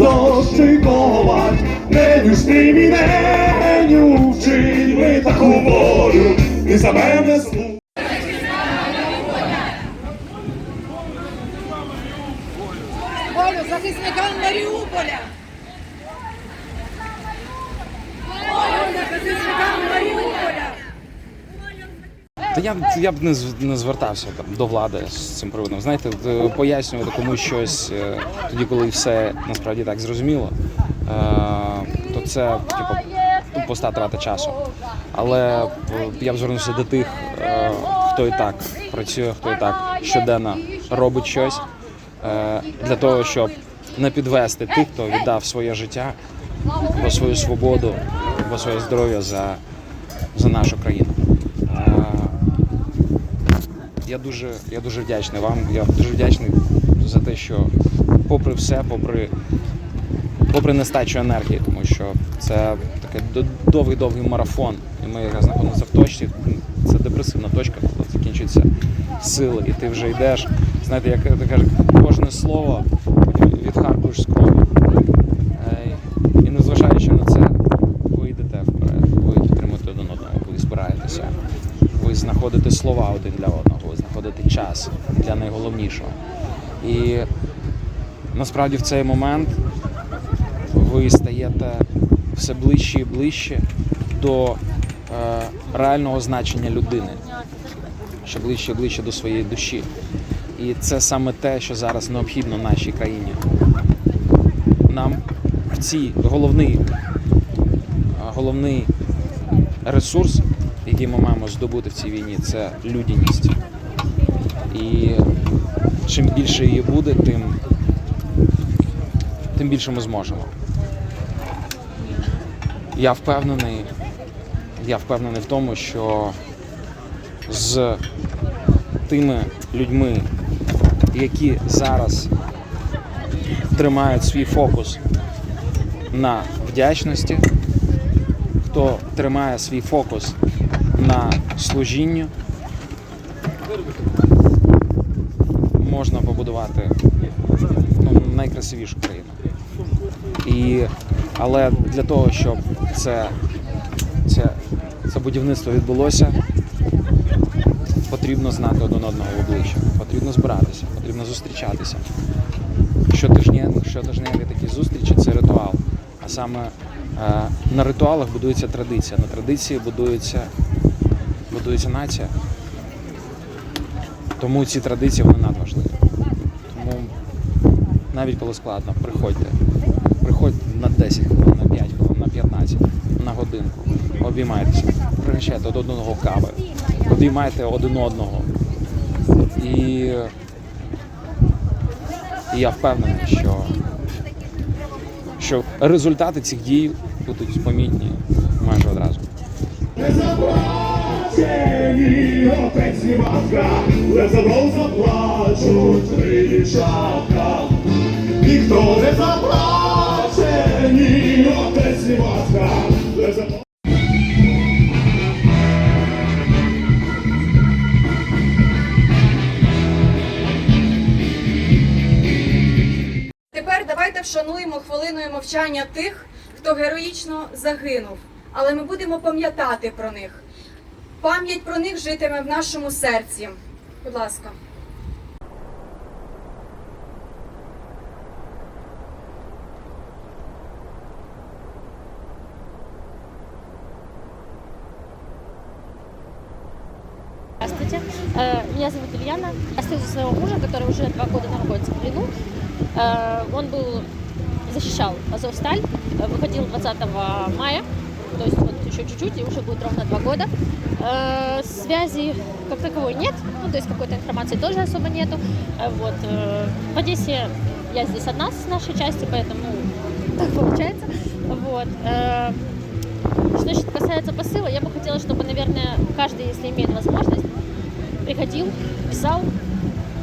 дощиковать, не ти мене, ми таку волю, і за мене слухай. Захисникам Маріуполя! Волю захисникам Маріуполя! Та я, я б не, не звертався там, до влади з цим приводом. Знаєте, е, пояснювати комусь щось е, тоді, коли все насправді так зрозуміло, е, то це типу, пуста трата часу. Але я б звернувся до тих, хто і так працює, хто і так щоденно робить щось для того, щоб не підвести тих, хто віддав своє життя, або свою свободу, або своє здоров'я за, за нашу країну. Е, я дуже, я дуже вдячний вам. Я дуже вдячний за те, що попри все, попри, попри нестачу енергії, тому що це такий довгий-довгий марафон. І ми якраз знаходимося в точці. Це депресивна точка, коли закінчуються сили, і ти вже йдеш. Знаєте, як ти кажеш, кожне слово відхаркуєш з крові. Е, І незважаючи на це, ви йдете вперед, ви підтримуєте один одного, ви збираєтеся, ви знаходите слова один для одного, ви знаходите час для найголовнішого. І насправді в цей момент ви стаєте все ближче і ближче до е, реального значення людини, ще ближче і ближче до своєї душі. І це саме те, що зараз необхідно нашій країні. Нам в цій головний, головний ресурс, який ми маємо здобути в цій війні, це людяність. І чим більше її буде, тим, тим більше ми зможемо. Я впевнений, я впевнений в тому, що з тими людьми, які зараз тримають свій фокус на вдячності, хто тримає свій фокус на служінню, можна побудувати ну, найкрасивішу країну. І, але для того, щоб це, це, це будівництво відбулося, потрібно знати один одного в обличчя, потрібно збиратися, потрібно зустрічатися. Щотижневі, щотижневі такі зустрічі це ритуал. А саме е, на ритуалах будується традиція, на традиції будується, будується нація. Тому ці традиції вони надважливі. Навіть коли складно, приходьте. Приходьте на 10 хвилин, на 5 хвилин, на 15, на годинку. Обіймайтеся, пригощайте один одного кави, обіймайте один одного. І, і я впевнений, що, що результати цих дій будуть помітні майже одразу. Ні, отець і матка, лезадол заплачуть дівчатка. Ніхто не заплаче. Тепер давайте вшануємо хвилиною мовчання тих, хто героїчно загинув. Але ми будемо пам'ятати про них. Пам'ять про них житиме в нашому серці. Будь ласка. Здравствуйте. Э, Меня зовут Ильяна. Я стою за своего мужа, который уже два года находится в плену. Э, Он был защищал Азовсталь, э, выходил 20 мая, то есть вот еще чуть-чуть, и уже будет ровно два года. Связи как таковой нет, ну то есть какой-то информации тоже особо нету. Вот. В Одессе я здесь одна с нашей части, поэтому так получается. Вот. Что касается посыла, я бы хотела, чтобы, наверное, каждый, если имеет возможность, приходил, писал,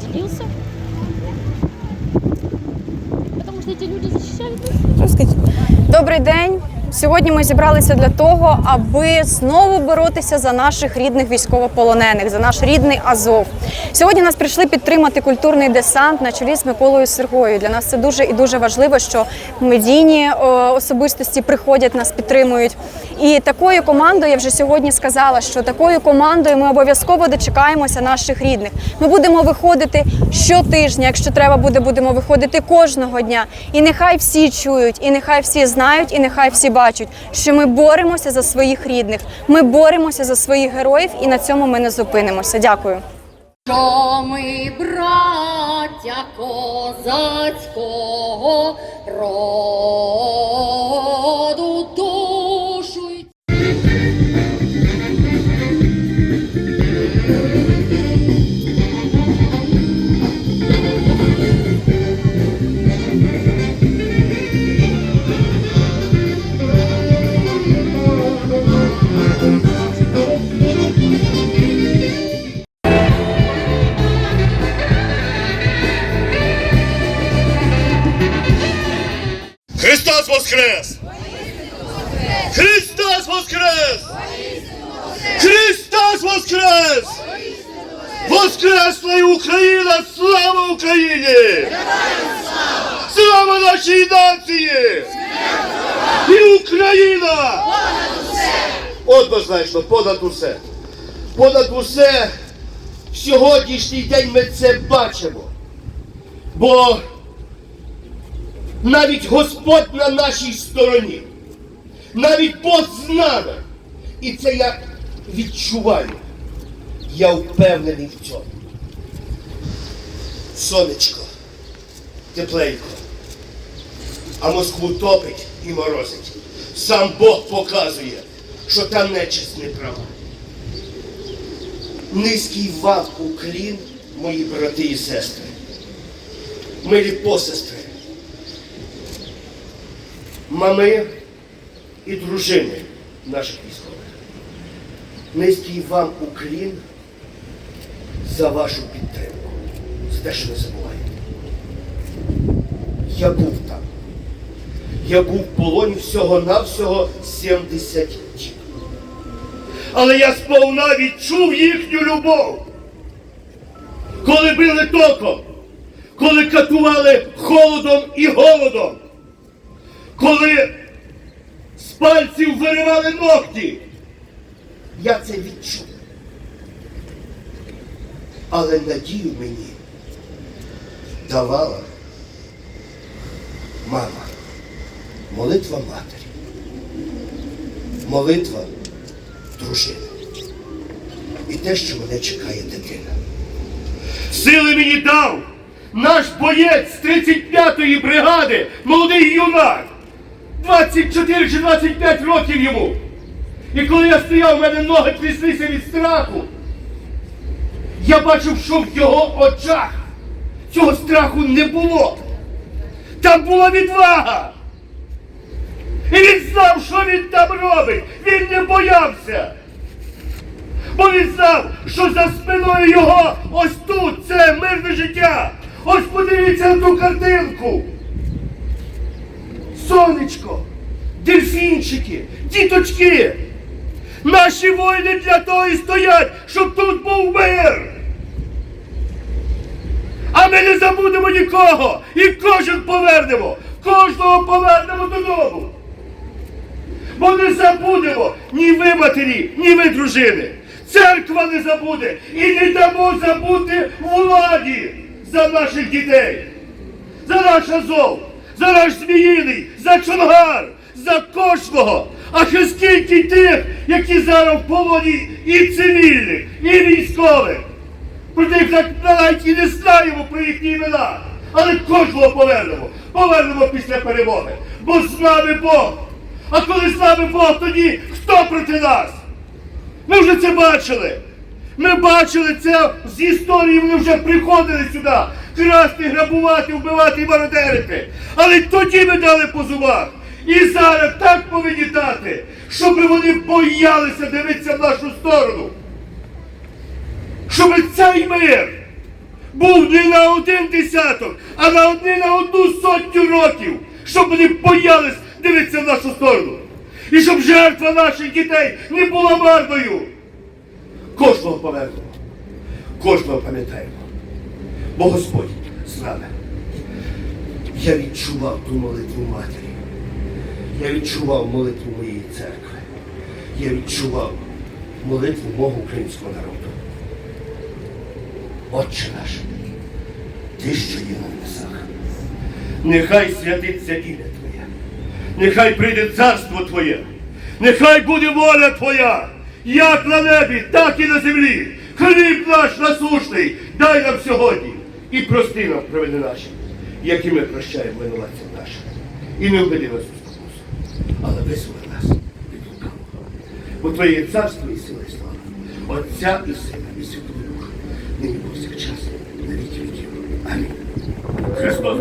делился. Потому что эти люди защищают нас. Добрий день. Сьогодні ми зібралися для того, аби знову боротися за наших рідних військовополонених, за наш рідний Азов. Сьогодні нас прийшли підтримати культурний десант на чолі з Миколою Сергою. Для нас це дуже і дуже важливо, що медійні е, особистості приходять, нас підтримують. І такою командою я вже сьогодні сказала, що такою командою ми обов'язково дочекаємося наших рідних. Ми будемо виходити щотижня, якщо треба буде, будемо виходити кожного дня. І нехай всі чують, і нехай всі знають, і нехай всі бачать, що ми боремося за своїх рідних. Ми боремося за своїх героїв, і на цьому ми не зупинимося. Дякую. Що ми, браття козацького роду нашій нації! І Україна! Понад усе! Однозначно, понад усе. Понад усе в сьогоднішній день ми це бачимо. Бо навіть Господь на нашій стороні, навіть Бог з нами. І це я відчуваю. Я впевнений в цьому. Сонечко, тепленько, а Москву топить і морозить. Сам Бог показує, що та нечисть не права. Низький вам уклін, мої брати і сестри, милі посестри мами і дружини наших військових. Низький вам уклін за вашу підтримку. За те, що не забуваєте. Я був там. Я був в полоні всього-навсього 70 діб. Але я сповна відчув їхню любов. Коли били током, коли катували холодом і голодом коли з пальців виривали ногті. Я це відчув. Але надію мені давала мама, молитва матері, молитва дружини. І те, що мене чекає дитина. Сили мені дав наш боєць 35-ї бригади, молодий юнак. 24 чи 25 років йому. І коли я стояв, у мене ноги тряслися від страху. Я бачив, що в його очах цього страху не було. Там була відвага. І він знав, що він там робить. Він не боявся. Бо він знав, що за спиною його ось тут це мирне життя. Ось подивіться на ту картинку. Сонечко, дельфінчики, діточки. Наші воїни для того і стоять, щоб тут був мир. А ми не забудемо нікого. І кожен повернемо. Кожного повернемо додому. Бо не забудемо ні ви матері, ні ви дружини. Церква не забуде і не дамо забути владі за наших дітей, за наш Азов, за наш Зміїний, за Чонгар, за кожного. А ще скільки тих, які зараз в полоні і цивільних, і військових. Про них так навіть і не знаємо про їхні імена. Але кожного повернемо. Повернемо після перемоги. Бо з нами Бог. А коли з нами Бог, тоді хто проти нас? Ми вже це бачили. Ми бачили це з історії, вони вже приходили сюди. Красти, грабувати, вбивати і мародерити. Але тоді ми дали по зубах. І зараз так повинні дати, щоб вони боялися дивитися в нашу сторону. Щоб цей мир був не на один десяток, а на одне на одну сотню років, щоб вони боялись дивитися в нашу сторону. І щоб жертва наших дітей не була марною. Кожного повернемо, кожного пам'ятаємо. Бо Господь з нами. Я відчував ту молитву матері. Я відчував молитву моєї церкви. Я відчував молитву мого українського народу. Отче наш, ти що є на небесах. Нехай святиться ім'я. Нехай прийде царство Твоє. Нехай буде воля Твоя, як на небі, так і на землі. Хліб наш насушний, дай нам сьогодні. І прости нам провини наші, які ми прощаємо винуватцям нашим. І не введи нас у спокусу, але визволи нас від лукавого. Бо Твоє є царство і сила і слава, Отця і Сина, і Святого Духа, нині повсякчас, на віки віків. Амінь. Христос!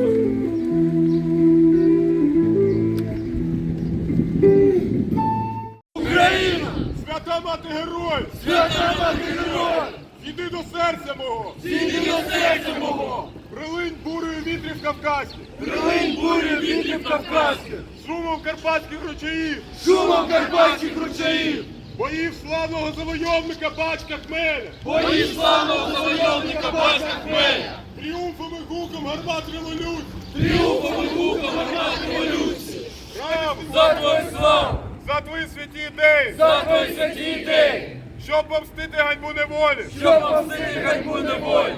Серця мого! До серця мого! Прилинь бурею вітрів кавказьких! Прилинь бурею вітрів кавказьких! Шумом карпатських ручаїв! Шумом карпатських ручаїв! Боїв славного завойовника батька Хмеля! Боїв славного завойовника батька Хмеля! Тріумфом і гуком гармат революції! Тріумфом і гуком гармат революції! За твою славу! За твої святі ідеї! За твої святі ідеї! Щоб помстити ганьбу неволі! Щоб помстити ганьбу неволі!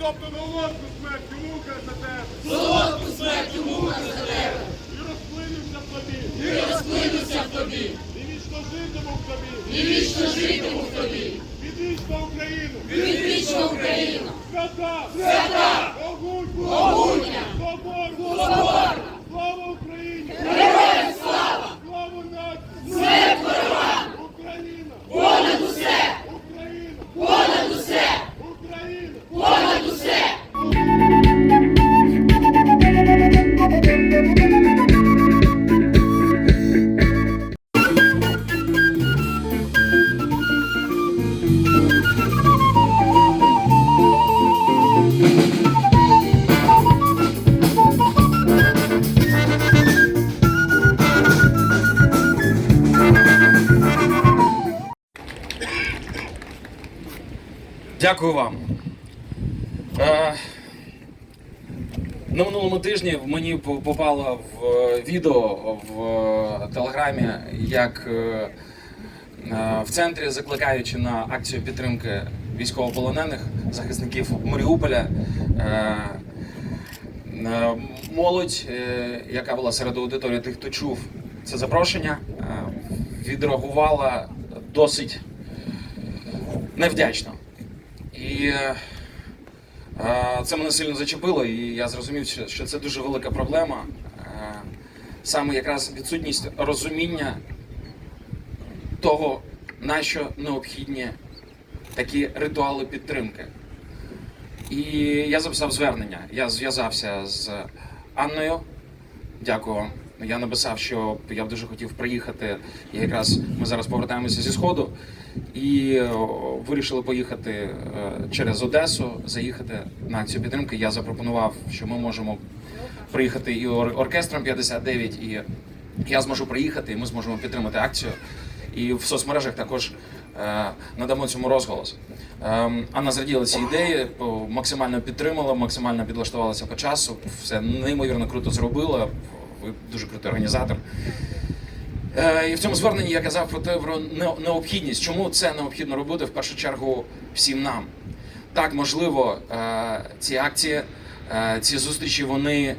Тобто на лодку смертю мука за тебе! За лодку смертю мука за тебе! І розплинувся в тобі! І розплинувся в тобі! І вічно житиму в тобі! І вічно житиму в тобі! Відвічна Україну! Відвічна Україну! Свята! Свята! Могутня! Могутня! Соборна! Соборна! Слава Україні! Героям слава! Слава нації! Смерть ворогам! Україна! Понад усе! Україна! Понад усе! Україна! Дякую вам. Е, на минулому тижні мені попало в е, відео в е, телеграмі, як е, е, в центрі, закликаючи на акцію підтримки військовополонених захисників Маріуполя. е, Молодь, яка була серед аудиторії тих, хто чув це запрошення, відреагувала досить невдячно. І е, це мене сильно зачепило, і я зрозумів, що, це дуже велика проблема. Е, саме якраз відсутність розуміння того, на що необхідні такі ритуали підтримки. І я записав звернення. Я зв'язався з Анною. Дякую. Я написав, що я б дуже хотів приїхати. І якраз ми зараз повертаємося зі сходу і вирішили поїхати е, через Одесу, заїхати на акцію підтримки. Я запропонував, що ми можемо приїхати і оркестром 59, і я зможу приїхати, і ми зможемо підтримати акцію. І в соцмережах також е, надамо цьому розголос. Ем, Анна зраділа ці ідеї, максимально підтримала, максимально підлаштувалася по часу. Все неймовірно круто зробила. Ви дуже крутий організатор. Е, І в цьому зверненні я казав про те про необхідність. Чому це необхідно робити в першу чергу всім нам? Так, можливо, е, ці акції, е, ці зустрічі вони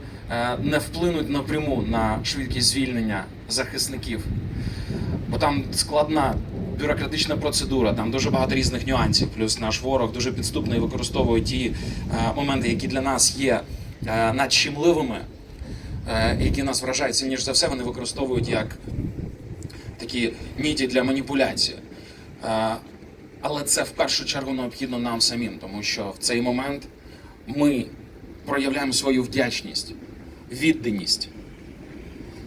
не вплинуть напряму на швидкість звільнення захисників, бо там складна бюрократична процедура, там дуже багато різних нюансів. Плюс наш ворог дуже підступно і використовує ті моменти, які для нас є надщемливими, які нас вражають сильніше за все, вони використовують як такі ніті для маніпуляції. Е, Але це в першу чергу необхідно нам самим, тому що в цей момент ми проявляємо свою вдячність, відданість.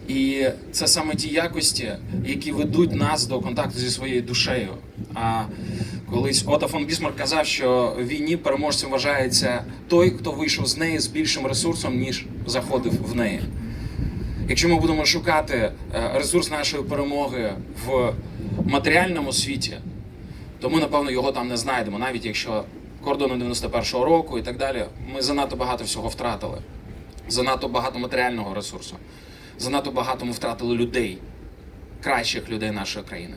І це саме ті якості, які ведуть нас до контакту зі своєю душею. А колись Ото фон Бісмарк казав, що в війні переможцем вважається той, хто вийшов з неї з більшим ресурсом, ніж заходив в неї. Якщо ми будемо шукати е, ресурс нашої перемоги в матеріальному світі, то ми, напевно, його там не знайдемо, навіть якщо кордони 91-го року і так далі, ми занадто багато всього втратили. Занадто багато матеріального ресурсу, занадто багато ми втратили людей, кращих людей нашої країни.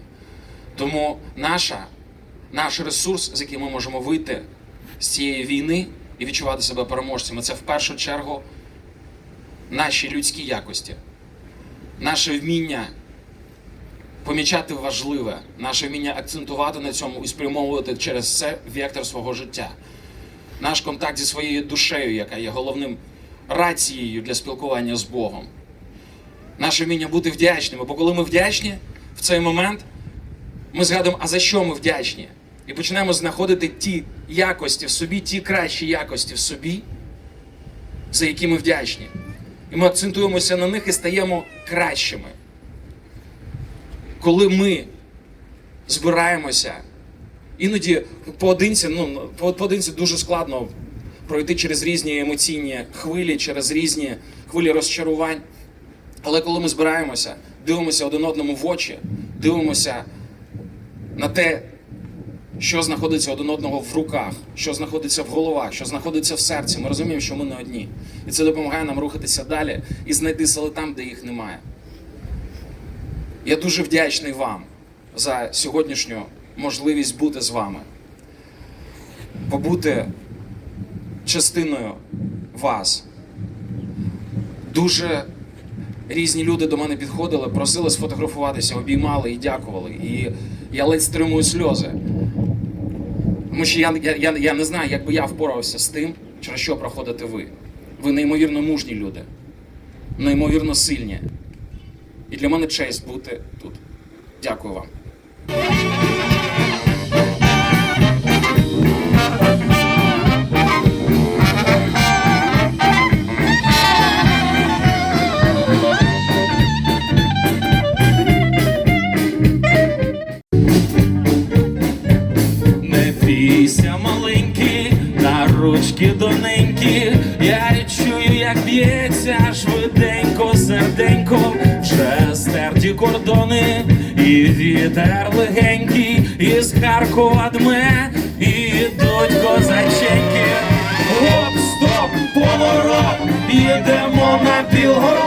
Тому наша, наш ресурс, з яким ми можемо вийти з цієї війни і відчувати себе переможцями, це в першу чергу наші людські якості, наше вміння помічати важливе, наше вміння акцентувати на цьому і спрямовувати через це вектор свого життя. Наш контакт зі своєю душею, яка є головним рацією для спілкування з Богом. Наше вміння бути вдячними. Бо коли ми вдячні в цей момент, ми згадуємо, а за що ми вдячні? І починаємо знаходити ті якості в собі, ті кращі якості в собі, за які ми вдячні. І ми акцентуємося на них і стаємо кращими. Коли ми збираємося, іноді поодинці, ну, поодинці дуже складно пройти через різні емоційні хвилі, через різні хвилі розчарувань. Але коли ми збираємося, дивимося один одному в очі, дивимося на те, що знаходиться один одного в руках, що знаходиться в головах, що знаходиться в серці, ми розуміємо, що ми не одні. І це допомагає нам рухатися далі і знайти сили там, де їх немає. Я дуже вдячний вам за сьогоднішню можливість бути з вами, побути частиною вас. Дуже різні люди до мене підходили, просили сфотографуватися, обіймали і дякували. І я ледь стримую сльози. Тому що я, я, я, не знаю, як би я впорався з тим, через що проходите ви. Ви неймовірно мужні люди, неймовірно сильні. І для мене честь бути тут. Дякую вам. Вітер легенький, із Харкова дме, і йдуть козаченьки. Оп, стоп, поворот, їдемо на Білгород.